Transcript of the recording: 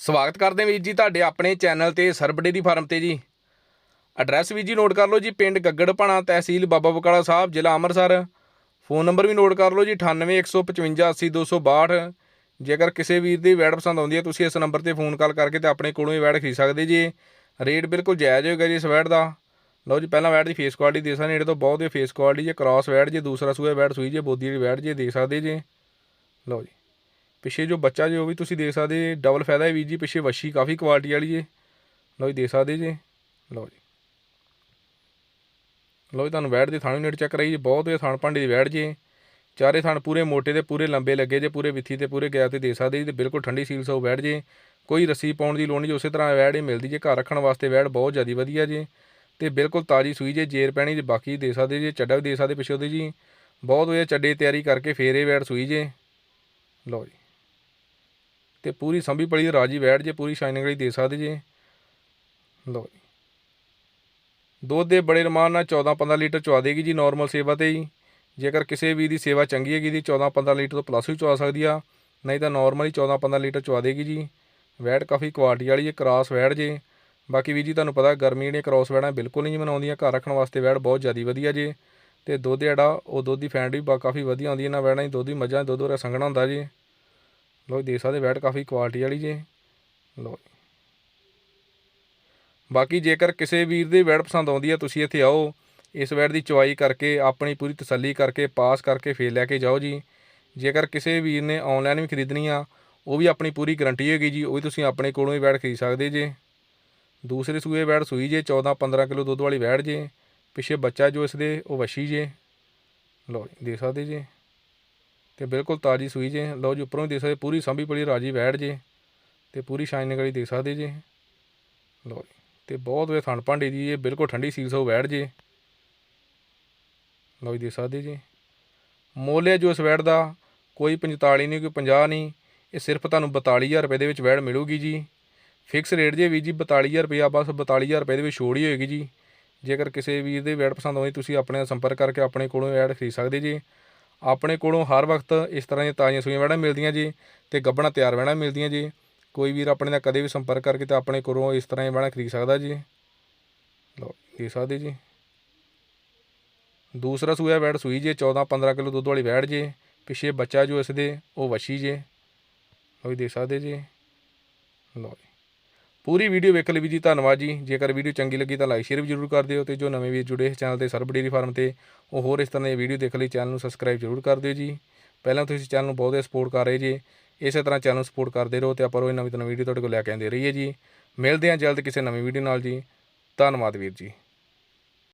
ਸਵਾਗਤ ਕਰਦੇ ਵੀਰ ਜੀ ਤੁਹਾਡੇ ਆਪਣੇ ਚੈਨਲ ਤੇ ਸਰਬਡੇ ਦੀ ਫਾਰਮ ਤੇ ਜੀ। ਐਡਰੈਸ ਵੀਰ ਜੀ ਨੋਟ ਕਰ ਲਓ ਜੀ, ਪਿੰਡ ਗੱਗੜਪਾਣਾ ਤਹਿਸੀਲ ਬਾਬਾ ਬਕਾਲਾ ਸਾਹਿਬ, ਜ਼ਿਲ੍ਹਾ ਅੰਮ੍ਰਿਤਸਰ। ਫੋਨ ਨੰਬਰ ਵੀ ਨੋਟ ਕਰ ਲਓ ਜੀ 9815580262 ਜੇਕਰ ਕਿਸੇ ਵੀਰ ਦੀ ਵੈਡ ਪਸੰਦ ਆਉਂਦੀ ਹੈ, ਤੁਸੀਂ ਇਸ ਨੰਬਰ ਤੇ ਫੋਨ ਕਾਲ ਕਰਕੇ ਤੇ ਆਪਣੇ ਕੋਲੋਂ ਹੀ ਵੈਡ ਖਰੀਦ ਸਕਦੇ ਜੀ। ਰੇਟ ਬਿਲਕੁਲ ਜਾਇਜ਼ ਹੋਏਗਾ ਜੀ ਇਸ ਵੈਡ ਦਾ। ਲਓ ਜੀ, ਪਹਿਲਾਂ ਵੈਡ ਦੀ ਫੇਸ ਕੁਆਲਿਟੀ ਦੇ ਸਕਦੇ ਨੇੜੇ ਤੋਂ ਬਹੁਤ ਹੀ ਫੇਸ ਕੁਆਲਿਟੀ ਜੇ ਕ੍ਰਾਸ ਵੈਡ ਜੇ, ਦੂਸਰਾ ਸੂਏ ਵੈਡ, ਸੂਈ ਜੇ, ਬੋਦੀ ਵਾਲੀ ਵੈਡ ਜੇ ਦੇਖ ਸਕਦੇ ਜੀ। ਲਓ ਜੀ। ਪਿੱਛੇ ਜੋ ਬੱਚਾ ਜੇ ਉਹ ਵੀ ਤੁਸੀਂ ਦੇਖ ਸਕਦੇ ਡਬਲ ਫਾਇਦਾ ਹੈ ਵੀਰ ਜੀ ਪਿੱਛੇ ਵੱਛੀ ਕਾਫੀ ਕੁਆਲਿਟੀ ਵਾਲੀ ਹੈ ਲਓ ਜੀ ਦੇਖ ਸਕਦੇ ਜੇ। ਲਓ ਜੀ। ਲਓ ਜੀ ਤੁਹਾਨੂੰ ਵੈੜ ਦੇ ਥਾਣੇ ਨੇੜੇ ਚੈੱਕ ਕਰਾਈ ਜੀ ਬਹੁਤ ਇਹ ਥਣ ਭਾਂਡੇ ਦੀ ਵੈੜ ਜੇ। ਚਾਰੇ ਥਣ ਪੂਰੇ ਮੋਟੇ ਤੇ ਪੂਰੇ ਲੰਬੇ ਲੱਗੇ ਜੇ ਪੂਰੇ ਵਿੱਥੀ ਤੇ ਪੂਰੇ ਗੈਪ ਤੇ ਦੇ ਸਕਦੇ ਜੀ ਤੇ ਬਿਲਕੁਲ ਠੰਡੀ ਸੀਲ ਸੋ ਵੈੜ ਜੇ। ਕੋਈ ਰੱਸੀ ਪਾਉਣ ਦੀ ਲੋੜ ਨਹੀਂ ਜੀ, ਉਸੇ ਤਰ੍ਹਾਂ ਵੈੜ ਹੀ ਮਿਲਦੀ ਜੇ। ਘਰ ਰੱਖਣ ਵਾਸਤੇ ਵੈੜ ਬਹੁਤ ਜ਼ਿਆਦਾ ਵਧੀਆ ਜੇ। ਤੇ ਬਿਲਕੁਲ ਤਾਜੀ ਸੂਈ ਜੇ ਜੇਰ ਪੈਣੀ ਜੇ ਬਾਕੀ ਦੇ ਸਕਦੇ ਜੇ ਚੱਡਾ ਵੀ ਦੇ ਸਕਦੇ ਪਿੱਛੇ ਉਹਦੇ ਜੀ। ਬਹੁਤ ਵਧੀਆ ਚੱਡੇ ਤਿਆਰੀ ਕਰਕੇ ਫੇਰ ਇਹ ਵੈੜ ਸੂਈ ਜੇ। ਲਓ ਜੀ। ਤੇ ਪੂਰੀ ਸੰਭੀ ਪੜੀ ਰਾਜੀ ਬੈਠ ਜੇ, ਪੂਰੀ ਸ਼ਾਈਨਿੰਗ ਵਾਲੀ ਦੇ ਸਕਦੇ ਜੇ। ਲਓ ਦੁੱਧ ਦੇ ਬੜੇ ਰਮਾਨ ਨਾਲ 14-15 ਲੀਟਰ ਚਵਾ ਦੇਗੀ ਜੀ ਨਾਰਮਲ ਸੇਵਾ ਤੇ ਹੀ ਜੇਕਰ ਕਿਸੇ ਵੀ ਦੀ ਸੇਵਾ ਚੰਗੀ ਹੈਗੀ ਦੀ 14-15 ਲੀਟਰ ਤੋਂ ਪਲੱਸ ਵੀ ਚਵਾ ਸਕਦੀ ਆ। ਨਹੀਂ ਤਾਂ ਨਾਰਮਲ ਹੀ 14-15 ਲੀਟਰ ਚਵਾ ਦੇਗੀ ਜੀ। ਵੈੜ ਕਾਫੀ ਕੁਆਲਿਟੀ ਵਾਲੀ ਹੈ ਕ੍ਰਾਸ ਵੈੜ ਜੇ। ਬਾਕੀ ਵੀ ਜੀ, ਤੁਹਾਨੂੰ ਪਤਾ ਗਰਮੀ ਜਿਹੜੀਆਂ ਕ੍ਰਾਸ ਵੈੜਾਂ ਬਿਲਕੁਲ ਨਹੀਂ ਮਨਾਉਂਦੀਆਂ, ਘਰ ਰੱਖਣ ਵਾਸਤੇ ਵੈੜ ਬਹੁਤ ਜ਼ਿਆਦਾ ਵਧੀਆ ਜੇ। ਤੇ ਦੁੱਧ ਜਿਹੜਾ, ਉਹ ਦੁੱਧ ਦੀ ਫੈਂਡ ਵੀ ਬਾ ਕਾਫੀ ਵਧੀਆ ਆਉਂਦੀ ਹੈ ਨਾ ਵੈੜਾਂ ਦੀ ਦੁੱਧ ਦੀ ਮੱਝਾਂ ਦੁੱਧ ਵਰਾ ਸੰਘਣਾ ਹੁੰਦਾ ਜੀ। ਲੋ ਦੇਖ ਸਕਦੇ ਵੈੜ ਕਾਫੀ ਕੁਆਲਿਟੀ ਵਾਲੀ ਜੇ। ਲੋ ਬਾਕੀ ਜੇਕਰ ਕਿਸੇ ਵੀਰ ਦੀ ਵੈੜ ਪਸੰਦ ਆਉਂਦੀ ਹੈ ਤੁਸੀਂ ਇੱਥੇ ਆਓ, ਇਸ ਵੈੜ ਦੀ ਚੁਆਈ ਕਰਕੇ, ਆਪਣੀ ਪੂਰੀ ਤਸੱਲੀ ਕਰਕੇ, ਪਾਸ ਕਰਕੇ ਫੇਰ ਲੈ ਕੇ ਜਾਓ ਜੀ। ਜੇਕਰ ਕਿਸੇ ਵੀਰ ਨੇ ਆਨਲਾਈਨ ਵੀ ਖਰੀਦਣੀ ਆ, ਉਹ ਵੀ ਆਪਣੀ ਪੂਰੀ ਗਰੰਟੀ ਹੋਏਗੀ ਜੀ, ਉਹ ਵੀ ਤੁਸੀਂ ਆਪਣੇ ਕੋਲੋਂ ਹੀ ਵੈੜ ਖਰੀਦ ਸਕਦੇ ਜੇ। ਦੂਸਰੇ ਸੂਏ ਵੈੜ ਸੂਈ ਜੇ 14 15 ਕਿਲੋ ਦੁੱਧ ਵਾਲੀ ਵੈੜ ਜੇ, ਪਿੱਛੇ ਬੱਚਾ ਜੋ ਇਸ ਦੇ ਉਹ ਵਸ਼ੀ ਜੇ। ਲੋ ਜੀ, ਦੇਖ ਸਕਦੇ ਜੇ। ਤੇ ਬਿਲਕੁਲ ਤਾਜੀ ਸੂਈ ਜੇ। ਲਓ ਜੀ, ਉੱਪਰੋਂ ਵੀ ਦੇਖ ਸਕਦੇ, ਪੂਰੀ ਸੰਭੀ ਪਲੀ ਰਾਜੀ ਵੈੜ ਜੇ ਤੇ ਪੂਰੀ ਸ਼ਾਈਨਿੰਗ ਵਾਲੀ ਦੇਖ ਸਕਦੇ ਜੇ। ਲਓ ਜੀ, ਤੇ ਬਹੁਤ ਵੇ ਥਣ ਭਾਂਡੇ ਦੀ ਇਹ ਬਿਲਕੁਲ ਠੰਡੀ ਸੀਲ ਸੋ ਵੈੜ ਜੇ। ਲਓ ਜੀ, ਦੇਖ ਸਕਦੇ ਜੀ। ਮੁੱਲ ਹੈ ਜੋ ਇਸ ਵੈੜ ਦਾ ਕੋਈ 45 ਨਹੀਂ, ਕੋਈ 50 ਨਹੀਂ, ਇਹ ਸਿਰਫ ਤੁਹਾਨੂੰ 42000 ਰੁਪਏ ਦੇ ਵਿੱਚ ਵੈੜ ਮਿਲੂਗੀ ਜੀ। ਫਿਕਸ ਰੇਟ ਜੇ ਵੀ ਜੀ 42000 ਰੁਪਇਆ ਬਸ 42000 ਰੁਪਏ ਦੇ ਵਿੱਚ ਛੋੜ ਹੀ ਹੋਏਗੀ ਜੀ। ਜੇਕਰ ਕਿਸੇ ਵੀਰ ਦੇ ਵੈੜ ਪਸੰਦ ਆਉਂਦੀ, ਤੁਸੀਂ ਆਪਣੇ ਨਾਲ ਸੰਪਰਕ ਕਰਕੇ ਆਪਣੇ ਕੋਲੋਂ ਵੈੜ ਖਰੀਦ ਸਕਦੇ ਜੀ। ਆਪਣੇ ਕੋਲੋਂ ਹਰ ਵਕਤ ਇਸ ਤਰ੍ਹਾਂ ਦੀਆਂ ਤਾਜ਼ੀਆਂ ਸੂਈਆਂ ਵੈੜਾਂ ਮਿਲਦੀਆਂ ਜੀ ਤੇ ਗੱਬਣਾ ਤਿਆਰ ਵੈੜਾਂ ਮਿਲਦੀਆਂ ਜੀ। ਕੋਈ ਵੀਰ ਆਪਣੇ ਨਾਲ ਕਦੇ ਵੀ ਸੰਪਰਕ ਕਰਕੇ ਤਾਂ ਆਪਣੇ ਕੋਲੋਂ ਇਸ ਤਰ੍ਹਾਂ ਦੀਆਂ ਵੈੜਾਂ ਖਰੀਦ ਸਕਦਾ ਜੀ। ਲਓ, ਦੇ ਸਕਦੇ ਜੀ। ਦੂਸਰਾ ਸੂਆ ਵੈੜ ਸੂਈ ਜੇ 14 15 ਕਿਲੋ ਦੁੱਧ ਵਾਲੀ ਵੈੜ ਜੇ, ਪਿੱਛੇ ਬੱਚਾ ਜੋ ਇਸ ਦੇ ਉਹ ਵਸ਼ੀ ਜੇ। ਲਓ ਜੀ ਦੇਖ ਸਕਦੇ ਜੀ। ਲਓ ਪੂਰੀ ਵੀਡੀਓ ਵੇਖਣ ਲਈ ਵੀ ਜੀ ਧੰਨਵਾਦ ਜੀ। ਜੇਕਰ ਵੀਡੀਓ ਚੰਗੀ ਲੱਗੀ ਤਾਂ ਲਾਈਕ ਸ਼ੇਅਰ ਵੀ ਜ਼ਰੂਰ ਕਰ ਦਿਓ ਤੇ ਜੋ ਨਵੇਂ ਵੀਰ ਜੁੜੇ ਇਸ ਚੈਨਲ ਤੇ ਸਰਬ ਡੇਅਰੀ ਫਾਰਮ ਤੇ, ਉਹ ਹੋਰ ਇਸ ਤਰ੍ਹਾਂ ਦੀ ਵੀਡੀਓ ਦੇਖਣ ਲਈ ਚੈਨਲ ਨੂੰ ਸਬਸਕ੍ਰਾਈਬ ਜ਼ਰੂਰ ਕਰ ਦਿਓ ਜੀ। ਪਹਿਲਾਂ ਤੁਸੀਂ ਚੈਨਲ ਨੂੰ ਬਹੁਤ ਸਪੋਰਟ ਕਰ ਰਹੇ ਜੀ, ਇਸੇ ਤਰ੍ਹਾਂ ਚੈਨਲ ਨੂੰ ਸਪੋਰਟ ਕਰਦੇ ਰਹੋ ਤੇ ਆਪਾਂ ਰੋਜ਼ ਨਵੀਂ ਤੋਂ ਨਵੀਂ ਵੀਡੀਓ ਤੁਹਾਡੇ ਕੋਲ ਲੈ ਕੇ ਆਉਂਦੇ ਰਹੀਏ ਜੀ। ਮਿਲਦੇ ਹਾਂ ਜਲਦ ਕਿਸੇ ਨਵੀਂ ਵੀਡੀਓ ਨਾਲ ਜੀ। ਧੰਨਵਾਦ ਵੀਰ ਜੀ।